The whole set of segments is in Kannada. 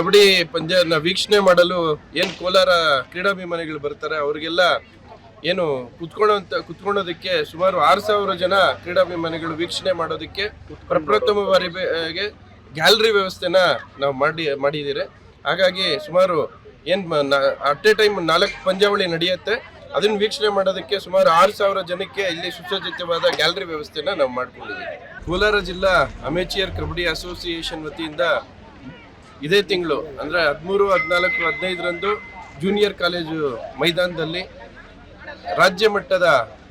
ಕಬಡ್ಡಿ ಪಂದ್ಯನ ವೀಕ್ಷಣೆ ಮಾಡಲು ಏನು ಕೋಲಾರ ಕ್ರೀಡಾಭಿಮಾನಿಗಳು ಬರ್ತಾರೆ, ಅವರಿಗೆಲ್ಲ ಏನು ಕುತ್ಕೊಳ್ಳೋಂಥ ಕುತ್ಕೊಳ್ಳೋದಕ್ಕೆ ಸುಮಾರು ಆರು ಸಾವಿರ ಜನ ಕ್ರೀಡಾಭಿಮಾನಿಗಳು ವೀಕ್ಷಣೆ ಮಾಡೋದಕ್ಕೆ ಪ್ರಪ್ರಥಮ ಬಾರಿಗೆ ಗ್ಯಾಲರಿ ವ್ಯವಸ್ಥೆನ ನಾವು ಮಾಡಿ ಮಾಡಿದ್ದೀರಿ ಹಾಗಾಗಿ ಸುಮಾರು ಏನು ಅಟ್ ಎ ಟೈಮ್ ನಾಲ್ಕು ಪಂದ್ಯಾವಳಿ ನಡೆಯುತ್ತೆ. ಅದನ್ನ ವೀಕ್ಷಣೆ ಮಾಡೋದಕ್ಕೆ ಸುಮಾರು ಆರು ಸಾವಿರ ಜನಕ್ಕೆ ಇಲ್ಲಿ ಸುಸಜ್ಜಿತವಾದ ಗ್ಯಾಲರಿ ವ್ಯವಸ್ಥೆನ ನಾವು ಮಾಡ್ಕೊಂಡಿದ್ದೀವಿ ಕೋಲಾರ ಜಿಲ್ಲಾ ಅಮೇಚಿಯರ್ ಕಬಡ್ಡಿ ಅಸೋಸಿಯೇಷನ್ ವತಿಯಿಂದ ಇದೇ ತಿಂಗಳು, ಅಂದರೆ ಹದಿಮೂರು, ಹದಿನಾಲ್ಕು, ಹದಿನೈದರಂದು ಜೂನಿಯರ್ ಕಾಲೇಜು ಮೈದಾನದಲ್ಲಿ ರಾಜ್ಯ ಮಟ್ಟದ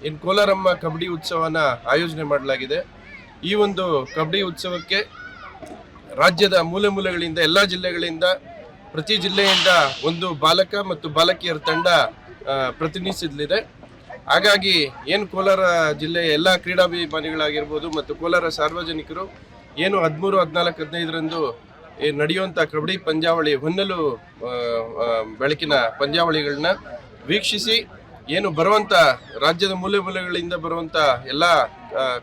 ಏನು ಕೋಲಾರಮ್ಮ ಕಬಡ್ಡಿ ಉತ್ಸವನ ಆಯೋಜನೆ ಮಾಡಲಾಗಿದೆ. ಈ ಒಂದು ಕಬಡ್ಡಿ ಉತ್ಸವಕ್ಕೆ ರಾಜ್ಯದ ಮೂಲೆ ಮೂಲೆಗಳಿಂದ ಎಲ್ಲ ಜಿಲ್ಲೆಗಳಿಂದ, ಪ್ರತಿ ಜಿಲ್ಲೆಯಿಂದ ಒಂದು ಬಾಲಕ ಮತ್ತು ಬಾಲಕಿಯರ ತಂಡ ಪ್ರತಿನಿಧಿಸಲಿದೆ. ಹಾಗಾಗಿ ಏನು ಕೋಲಾರ ಜಿಲ್ಲೆಯ ಎಲ್ಲ ಕ್ರೀಡಾಭಿಮಾನಿಗಳಾಗಿರ್ಬೋದು ಮತ್ತು ಕೋಲಾರ ಸಾರ್ವಜನಿಕರು ಏನು ಹದಿಮೂರು, ಹದಿನಾಲ್ಕು, ಹದಿನೈದರಂದು ನಡೆಯುವಂಥ ಕಬಡ್ಡಿ ಪಂದ್ಯಾವಳಿ ಹೊನ್ನಲು ಬೆಳಕಿನ ಪಂದ್ಯಾವಳಿಗಳನ್ನ ವೀಕ್ಷಿಸಿ ಏನು ಬರುವಂಥ ರಾಜ್ಯದ ಮೂಲೆ ಮೂಲೆಗಳಿಂದ ಬರುವಂಥ ಎಲ್ಲ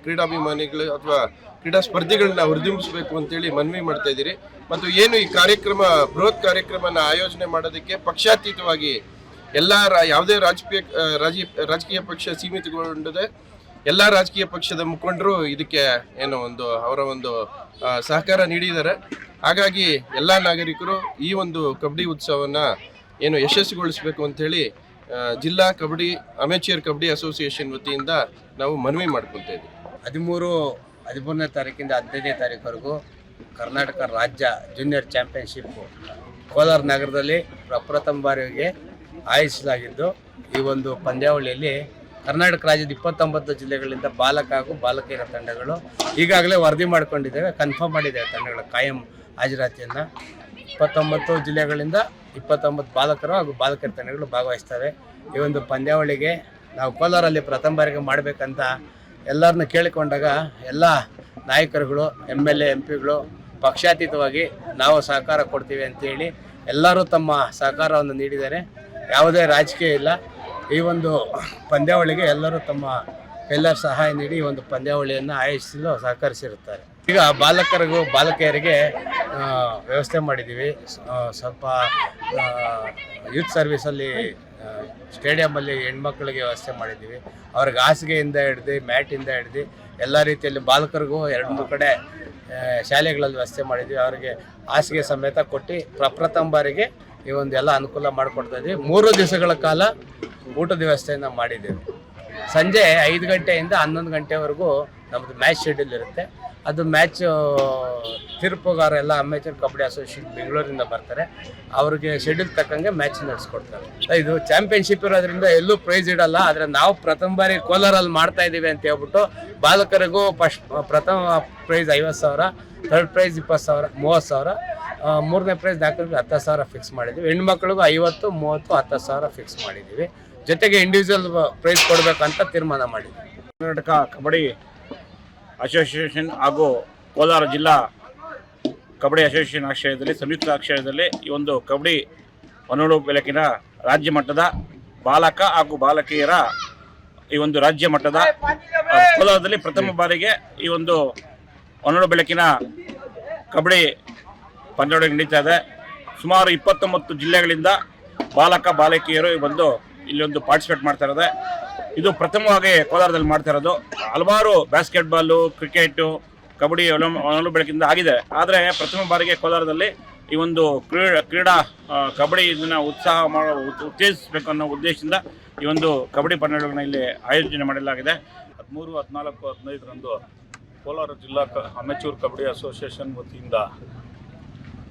ಕ್ರೀಡಾಭಿಮಾನಿಗಳು ಅಥವಾ ಕ್ರೀಡಾ ಸ್ಪರ್ಧೆಗಳನ್ನ ಹುರಿದುಂಬಿಸಬೇಕು ಅಂತೇಳಿ ಮನವಿ ಮಾಡ್ತಾ ಇದ್ದೀರಿ. ಮತ್ತು ಏನು ಈ ಕಾರ್ಯಕ್ರಮ, ಬೃಹತ್ ಕಾರ್ಯಕ್ರಮನ ಆಯೋಜನೆ ಮಾಡೋದಕ್ಕೆ ಪಕ್ಷಾತೀತವಾಗಿ ಎಲ್ಲ ಯಾವುದೇ ರಾಜಕೀಯ ರಾಜಕೀಯ ಪಕ್ಷ ಸೀಮಿತಗೊಂಡದೆ ಎಲ್ಲ ರಾಜಕೀಯ ಪಕ್ಷದ ಮುಖಂಡರು ಇದಕ್ಕೆ ಏನು ಒಂದು, ಅವರ ಒಂದು ಸಹಕಾರ ನೀಡಿದ್ದಾರೆ. ಹಾಗಾಗಿ ಎಲ್ಲ ನಾಗರಿಕರು ಈ ಒಂದು ಕಬಡ್ಡಿ ಉತ್ಸವನ ಏನು ಯಶಸ್ವಿಗೊಳಿಸಬೇಕು ಅಂತೇಳಿ ಜಿಲ್ಲಾ ಕಬಡ್ಡಿ ಅಮೇಚಿಯರ್ ಕಬಡ್ಡಿ ಅಸೋಸಿಯೇಷನ್ ವತಿಯಿಂದ ನಾವು ಮನವಿ ಮಾಡ್ಕೊತಾ ಇದ್ದೀವಿ. ಹದಿಮೂರು, ಹದಿಮೂರನೇ ತಾರೀಕಿಂದ ಹದಿನೈದನೇ ತಾರೀಕುವರೆಗೂ ಕರ್ನಾಟಕ ರಾಜ್ಯ ಜೂನಿಯರ್ ಚಾಂಪಿಯನ್ಶಿಪ್ ಕೋಲಾರ ನಗರದಲ್ಲಿ ಪ್ರಪ್ರಥಮ ಬಾರಿಗೆ ಆಯೋಜಿಸಲಾಗಿದ್ದು, ಈ ಒಂದು ಪಂದ್ಯಾವಳಿಯಲ್ಲಿ ಕರ್ನಾಟಕ ರಾಜ್ಯದ ಇಪ್ಪತ್ತೊಂಬತ್ತು ಜಿಲ್ಲೆಗಳಿಂದ ಬಾಲಕ ಹಾಗೂ ಬಾಲಕಿಯರ ತಂಡಗಳು ಈಗಾಗಲೇ ವರದಿ ಮಾಡಿಕೊಂಡಿದ್ದೇವೆ ಕನ್ಫರ್ಮ್ ಮಾಡಿದ್ದೇವೆ ತಂಡಗಳ ಕಾಯಂ ಹಾಜರಾತಿಯನ್ನು. ಇಪ್ಪತ್ತೊಂಬತ್ತು ಜಿಲ್ಲೆಗಳಿಂದ ಇಪ್ಪತ್ತೊಂಬತ್ತು ಬಾಲಕರು ಹಾಗೂ ಬಾಲಕಿಯರ ತಂಡಗಳು ಭಾಗವಹಿಸ್ತವೆ ಈ ಒಂದು ಪಂದ್ಯಾವಳಿಗೆ ನಾವು ಕೋಲಾರಲ್ಲಿ ಪ್ರಥಮ ಬಾರಿಗೆ ಮಾಡಬೇಕಂತ ಎಲ್ಲರನ್ನ ಕೇಳಿಕೊಂಡಾಗ ಎಲ್ಲ ನಾಯಕರುಗಳು ಎಂ ಎಲ್ ಎ ಎಂ ಪಿಗಳು ಪಕ್ಷಾತೀತವಾಗಿ ನಾವು ಸಹಕಾರ ಕೊಡ್ತೀವಿ ಅಂತೇಳಿ ಎಲ್ಲರೂ ತಮ್ಮ ಸಹಕಾರವನ್ನು ನೀಡಿದ್ದಾರೆ. ಯಾವುದೇ ರಾಜಕೀಯ ಇಲ್ಲ. ಈ ಒಂದು ಪಂದ್ಯಾವಳಿಗೆ ಎಲ್ಲರೂ ತಮ್ಮ ಎಲ್ಲ ಸಹಾಯ ನೀಡಿ ಒಂದು ಪಂದ್ಯಾವಳಿಯನ್ನು ಆಯೋಜಿಸಲು ಸಹಕರಿಸಿರುತ್ತಾರೆ. ಈಗ ಬಾಲಕರಿಗೂ ಬಾಲಕಿಯರಿಗೆ ವ್ಯವಸ್ಥೆ ಮಾಡಿದ್ದೀವಿ. ಸ್ವಲ್ಪ ಯೂತ್ ಸರ್ವಿಸಲ್ಲಿ ಸ್ಟೇಡಿಯಮಲ್ಲಿ ಹೆಣ್ಮಕ್ಳಿಗೆ ವ್ಯವಸ್ಥೆ ಮಾಡಿದ್ದೀವಿ. ಅವ್ರಿಗೆ ಹಾಸಿಗೆಯಿಂದ ಹಿಡ್ದು, ಮ್ಯಾಟಿಂದ ಹಿಡ್ದು, ಎಲ್ಲ ರೀತಿಯಲ್ಲಿ ಬಾಲಕರಿಗೂ ಎರಡು ಕಡೆ ಶಾಲೆಗಳಲ್ಲಿ ವ್ಯವಸ್ಥೆ ಮಾಡಿದ್ವಿ ಅವರಿಗೆ ಹಾಸಿಗೆ ಸಮೇತ ಕೊಟ್ಟು, ಪ್ರಪ್ರಥಮ ಬಾರಿಗೆ ಈ ಒಂದೆಲ್ಲ ಅನುಕೂಲ ಮಾಡಿಕೊಡ್ತಾ ಇದ್ದೀವಿ. ಮೂರು ದಿವಸಗಳ ಕಾಲ ಊಟದ ವ್ಯವಸ್ಥೆಯನ್ನು ಮಾಡಿದ್ದೇವೆ. ಸಂಜೆ ಐದು ಗಂಟೆಯಿಂದ ಹನ್ನೊಂದು ಗಂಟೆವರೆಗೂ ನಮ್ಮದು ಮ್ಯಾಚ್ ಶೆಡ್ಯೂಲ್ ಇರುತ್ತೆ. ಅದು ಮ್ಯಾಚ್ ತಿರುಪುಗಾರ ಎಲ್ಲ ಅಮೇಚರ್ ಕಬಡ್ಡಿ ಅಸೋಸಿಯೇಷನ್ ಬೆಂಗಳೂರಿಂದ ಬರ್ತಾರೆ. ಅವ್ರಿಗೆ ಶೆಡ್ಯೂಲ್ ತಕ್ಕಂಗೆ ಮ್ಯಾಚ್ ನಡೆಸ್ಕೊಡ್ತಾರೆ. ಇದು ಚಾಂಪಿಯನ್ಶಿಪ್ ಇರೋದ್ರಿಂದ ಎಲ್ಲೂ ಪ್ರೈಸ್ ಇಡಲ್ಲ. ಆದರೆ ನಾವು ಪ್ರಥಮ ಬಾರಿ ಕೋಲಾರಲ್ಲಿ ಮಾಡ್ತಾ ಇದ್ದೀವಿ ಅಂತ ಹೇಳ್ಬಿಟ್ಟು ಬಾಲಕರಿಗೂ ಫಸ್ಟ್ ಪ್ರಥಮ ಪ್ರೈಸ್ ಐವತ್ತು ಸಾವಿರ ಥರ್ಡ್ ಪ್ರೈಸ್ ಇಪ್ಪತ್ತು ಸಾವಿರ, ಮೂವತ್ತು ಸಾವಿರ. ಮೂರನೇ ಪ್ರೈಸ್ ದಾಖಲೆ ಹತ್ತು ಸಾವಿರ ಫಿಕ್ಸ್ ಮಾಡಿದ್ದೀವಿ. ಹೆಣ್ಮಕ್ಳಿಗೂ ಐವತ್ತು, ಮೂವತ್ತು, ಹತ್ತು ಸಾವಿರ ಫಿಕ್ಸ್ ಮಾಡಿದ್ದೀವಿ. ಜೊತೆಗೆ ಇಂಡಿವಿಜುವಲ್ ಪ್ರೈಸ್ ಕೊಡಬೇಕಂತ ತೀರ್ಮಾನ ಮಾಡಿದ್ದೀವಿ ಕರ್ನಾಟಕ ಕಬಡ್ಡಿ ಅಸೋಸಿಯೇಷನ್ ಹಾಗೂ ಕೋಲಾರ ಜಿಲ್ಲಾ ಕಬಡ್ಡಿ ಅಸೋಸಿಯೇಷನ್ ಆಶ್ರಯದಲ್ಲಿ, ಸಂಯುಕ್ತ ಆಶ್ರಯದಲ್ಲಿ ಈ ಒಂದು ಕಬಡ್ಡಿ ಹೊನ್ನೂರು ಬೆಳಕಿನ ರಾಜ್ಯ ಮಟ್ಟದ ಬಾಲಕ ಹಾಗೂ ಬಾಲಕಿಯರ ಈ ಒಂದು ರಾಜ್ಯ ಮಟ್ಟದ ಕೋಲಾರದಲ್ಲಿ ಪ್ರಥಮ ಬಾರಿಗೆ ಈ ಒಂದು ಹೊನ್ನೂರು ಬೆಳಕಿನ ಕಬಡ್ಡಿ ಪಂದ್ಯಾವಳಿ ನಡೀತಾ ಇದೆ ಸುಮಾರು ಇಪ್ಪತ್ತೊಂಬತ್ತು ಜಿಲ್ಲೆಗಳಿಂದ ಬಾಲಕ, ಬಾಲಕಿಯರು ಬಂದು ಇಲ್ಲಿ ಒಂದು ಪಾರ್ಟಿಸಿಪೇಟ್ ಮಾಡ್ತಾ ಇರೋದೆ. ಇದು ಪ್ರಥಮವಾಗಿ ಕೋಲಾರದಲ್ಲಿ ಮಾಡ್ತಾ ಇರೋದು. ಹಲವಾರು ಬ್ಯಾಸ್ಕೆಟ್ಬಾಲು ಕ್ರಿಕೆಟು ಕಬಡ್ಡಿ ಒಲಂಬ ಬೆಳಕಿಂದ ಆಗಿದೆ. ಆದರೆ ಪ್ರಥಮ ಬಾರಿಗೆ ಕೋಲಾರದಲ್ಲಿ ಈ ಒಂದು ಕ್ರೀಡಾ ಕ್ರೀಡಾ ಕಬಡ್ಡಿ ಇದನ್ನ ಉತ್ಸಾಹ ಮಾಡೋ ಉತ್- ಉತ್ತೇಜಿಸಬೇಕು ಅನ್ನೋ ಉದ್ದೇಶದಿಂದ ಈ ಒಂದು ಕಬಡ್ಡಿ ಪಂದ್ಯಗಳನ್ನ ಇಲ್ಲಿ ಆಯೋಜನೆ ಮಾಡಲಾಗಿದೆ. ಹದಿಮೂರು, ಹದಿನಾಲ್ಕು, ಹದಿನೈದರಂದು ಕೋಲಾರ ಜಿಲ್ಲಾ ಅಮೆಚೂರ್ ಕಬಡ್ಡಿ ಅಸೋಸಿಯೇಷನ್ ವತಿಯಿಂದ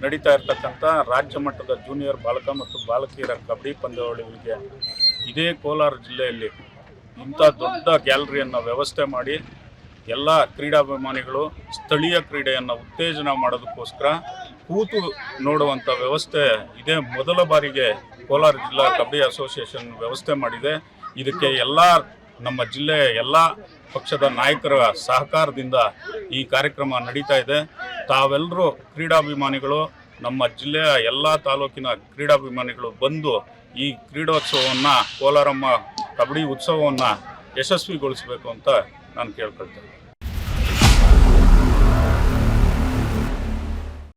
ನಡೀತಾ ಇರತಕ್ಕಂಥ ರಾಜ್ಯ ಮಟ್ಟದ ಜೂನಿಯರ್ ಬಾಲಕ ಮತ್ತು ಬಾಲಕಿಯರ ಕಬಡ್ಡಿ ಪಂದ್ಯಾವಳಿಗಳಿಗೆ ಇದೇ ಕೋಲಾರ ಜಿಲ್ಲೆಯಲ್ಲಿ ಇಂಥ ದೊಡ್ಡ ಗ್ಯಾಲರಿಯನ್ನು ವ್ಯವಸ್ಥೆ ಮಾಡಿ ಎಲ್ಲ ಕ್ರೀಡಾಭಿಮಾನಿಗಳು ಸ್ಥಳೀಯ ಕ್ರೀಡೆಯನ್ನು ಉತ್ತೇಜನ ಮಾಡೋದಕ್ಕೋಸ್ಕರ ಕೂತು ನೋಡುವಂಥ ವ್ಯವಸ್ಥೆ ಇದೇ ಮೊದಲ ಬಾರಿಗೆ ಕೋಲಾರ ಜಿಲ್ಲಾ ಕಬಡ್ಡಿ ಅಸೋಸಿಯೇಷನ್ ವ್ಯವಸ್ಥೆ ಮಾಡಿದೆ. ಇದಕ್ಕೆ ಎಲ್ಲ ನಮ್ಮ ಜಿಲ್ಲೆಯ ಎಲ್ಲ ಪಕ್ಷದ ನಾಯಕರ ಸಹಕಾರದಿಂದ ಈ ಕಾರ್ಯಕ್ರಮ ನಡೀತಾ ಇದೆ. ತಾವೆಲ್ಲರೂ ಕ್ರೀಡಾಭಿಮಾನಿಗಳು, ನಮ್ಮ ಜಿಲ್ಲೆಯ ಎಲ್ಲ ತಾಲೂಕಿನ ಕ್ರೀಡಾಭಿಮಾನಿಗಳು ಬಂದು ಈ ಕ್ರೀಡೋತ್ಸವವನ್ನು, ಕೋಲಾರಮ್ಮ ಕಬಡ್ಡಿ ಉತ್ಸವವನ್ನು ಯಶಸ್ವಿಗೊಳಿಸಬೇಕು ಅಂತ ನಾನು ಕೇಳ್ಕೊಳ್ತೇನೆ.